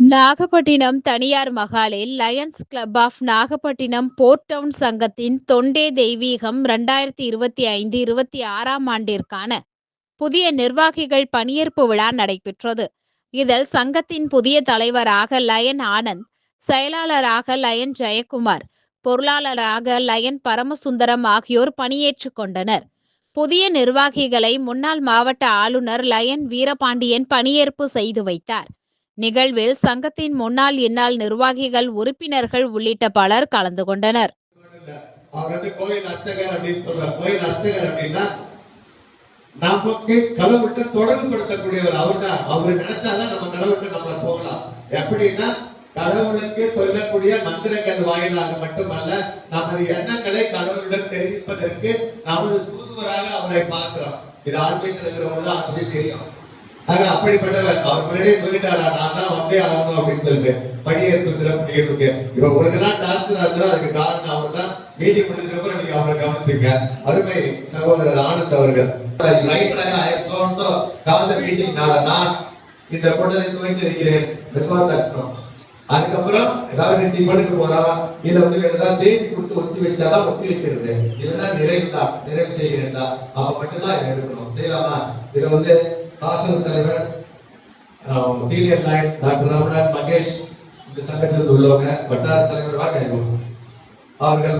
நாகப்பட்டினம் தனியார் மகாலில் Lions Club of Nagapattinam port town சங்கத்தின் தொண்டே தெய்வீகம் ரெண்டாயிரத்தி இருபத்தி ஐந்து இருபத்தி ஆறாம் ஆண்டிற்கான புதிய நிர்வாகிகள் பணியேற்பு விழா நடைபெற்றது. இதில் சங்கத்தின் புதிய தலைவராக லயன் ஆனந்த் செயலாளராக லயன் ஜெயக்குமார் பொருளாளராக லயன் பரமசுந்தரம் ஆகியோர் பணியேற்றுக் கொண்டனர். புதிய நிர்வாகிகளை முன்னாள் மாவட்ட ஆளுநர் லயன் வீரபாண்டியன் பணியேற்பு செய்து வைத்தார். நிகழ்வில் சங்கத்தின் முன்னாள் இந்நாள் நிர்வாகிகள் உறுப்பினர்கள் உள்ளிட்ட பலர் கலந்து கொண்டனர். அவர் வந்து கோயில் அர்ச்சகர் அப்படின்னு சொல்றார். கோயில் அர்ச்சகர் அப்படின்னா நமக்கு கடவுள்கிட்ட தொடர்பு படுத்தக்கூடியவர் அவர் தான் அவர் நினைச்சாதான் நம்ம கடவுள்கிட்ட நம்ம போகலாம். எப்படின்னா கடவுளுக்கு சொல்லக்கூடிய மந்திரங்கள் வாயிலாக மட்டுமல்ல நமது எண்ணங்களை கடவுளிடம் தெரிவிப்பதற்கு நமது தூதுவராக அவரை பார்க்கிறோம். இது ஆன்மீகத்தில் இருக்கிறவங்க தான் அப்படி தெரியும். ஆக அப்படிப்பட்டவர். அவர் முன்னாடியே சொல்லிட்டாரா நான் தான் வந்தே ஆகணும் அப்படின்னு சொல்லிட்டு. படியேற்பு சிறப்பு நிகழ்வுக்கு இப்ப உங்களுக்கு எல்லாம் டார்ச்சரா இருந்தா அதுக்கு காரணம் அவர் தான். மீட்டிங் முடிஞ்சதுக்கு அப்புறம் நீங்க அவரை கவனிச்சுங்க. அருமை சகோதரர் ஆனந்த் அவர்கள். ரைட் மீட்டிங் நான் நான் இந்த கூட்டத்தை துவைத்து இருக்கிறேன் மெதுவா தட்டணும். அதுக்கப்புறம் ஏதாவது டிஃபனுக்கு போறா? இல்ல வந்து வேற ஏதாவது தேதி கொடுத்து ஒத்தி வச்சாதான் ஒத்தி வைக்கிறது? இதெல்லாம் நிறைவு தான். நிறைவு செய்கிறேன்டா. அவ மட்டும்தான் இருக்கணும் எடுக்கணும். செய்யலாமா? இதுல வந்து சாசன தலைவர் senior Lion doctor Ramanath Mahesh இந்த சங்கத்தில் உள்ளவங்க வட்டார தலைவர் வாங்க அவர்கள்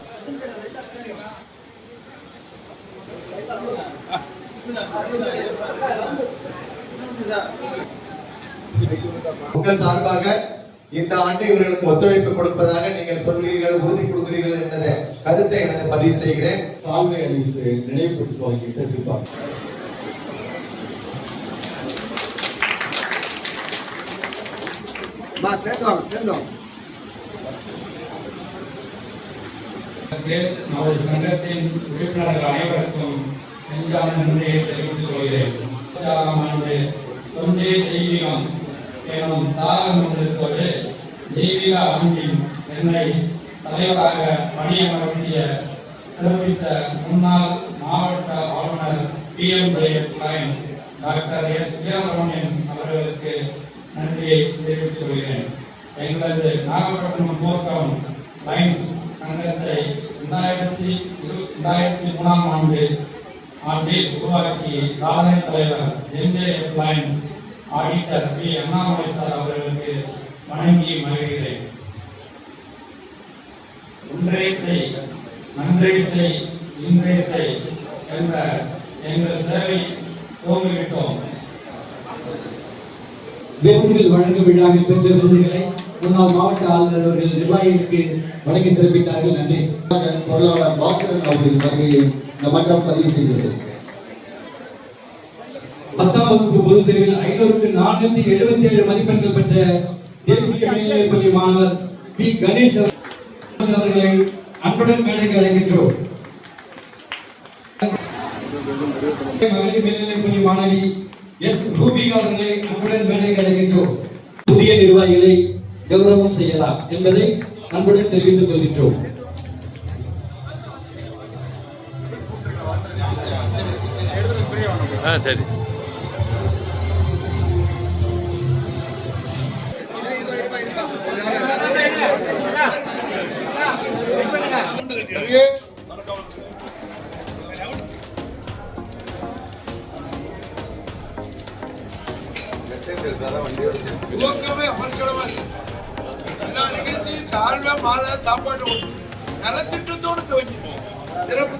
உங்கள் சார்பாக இந்த ஆண்டு இவர்களுக்கு ஒத்துழைப்பு கொடுப்பதாக நீங்கள் சொல்கிறீர்கள் உறுதி கொடுக்கிறீர்கள் என்ற கருத்தை எனக்கு பதிவு செய்கிறேன். சால்வை அணிவித்து நினைவுபடுத்தி வாங்கி சிறப்பிப்பார் மா நமது சங்கத்தின் உறுப்பினர்கள் அனைவருக்கும் நெஞ்சான நன்றியை தெரிவித்துக் கொள்கிறேன். இருபத்தாறாம் ஆண்டு தொண்டே தெய்வீகம் எனும் தாகம் கொண்டிருப்பது தெய்வீக அமைப்பின் என்னை தலைவராக பணியமர்த்திய சிறப்பித்த முன்னாள் மாவட்ட ஆளுநர் P M doctor S Veeramaniyan அவர்களுக்கு நன்றியை தெரிவித்துக் கொள்கிறேன் எங்களது நாகப்பட்டினம் போர்க்கம் லைன்ஸ் சங்கத்தை இரண்டாயிரத்தி இரு- இரண்டாயிரத்தி மூணாம் ஆண்டு ஆண்டில் உருவாக்கி சாதனை தலைவர் MJF Lion auditor P. Annamalai sir அவர்களுக்கு வணங்கி மகிழ்கிறேன். ஒன்றே செய் நன்றே செய் இன்றே செய் என்ற எங்கள் சேவை துவங்கிவிட்டோம். விருதுகள் வழங்கும் விழாவில் பெற்ற விருதுகளை முன்னாள் மாவட்ட ஆளுநர் அவர்கள் நிர்வாகிகளுக்கு வழங்கி சிறப்பித்தார்கள் நன்றி. பொருளாளர் பாஸ்கரன் அவர்களின் வருகையை இந்த மன்றம் பதிவு செய்கிறது. பத்தாம் வகுப்பு பொதுத் தேர்வில் ஐநூறுக்கு நானூத்தி எழுபத்தி ஏழு மதிப்பெண்கள் பெற்ற தேசிய மேல்நிலைப் பள்ளி மாணவர் பி. கணேஷ் அவர்களை அன்புடன் மேடைக்கு அழைக்கின்றோம். மகளிர் மேல்நிலைப் பள்ளி மாணவி எஸ் ரூபிகா அவர்களை அன்புடன் மேடைக்கு அழைக்கின்றோம் புதிய நிர்வாகிகளை கௌரவம் செய்யலாம் என்பதை அன்புடன் தெரிவித்துக் கொள்கின்றோம். சரி. துவக்கமே அமர்க்கலமா எல்லா நிகழ்ச்சியும் சால்வை மாலை சாப்பாடு நலத்திட்டத்தோடு துவங்கி சிறப்பு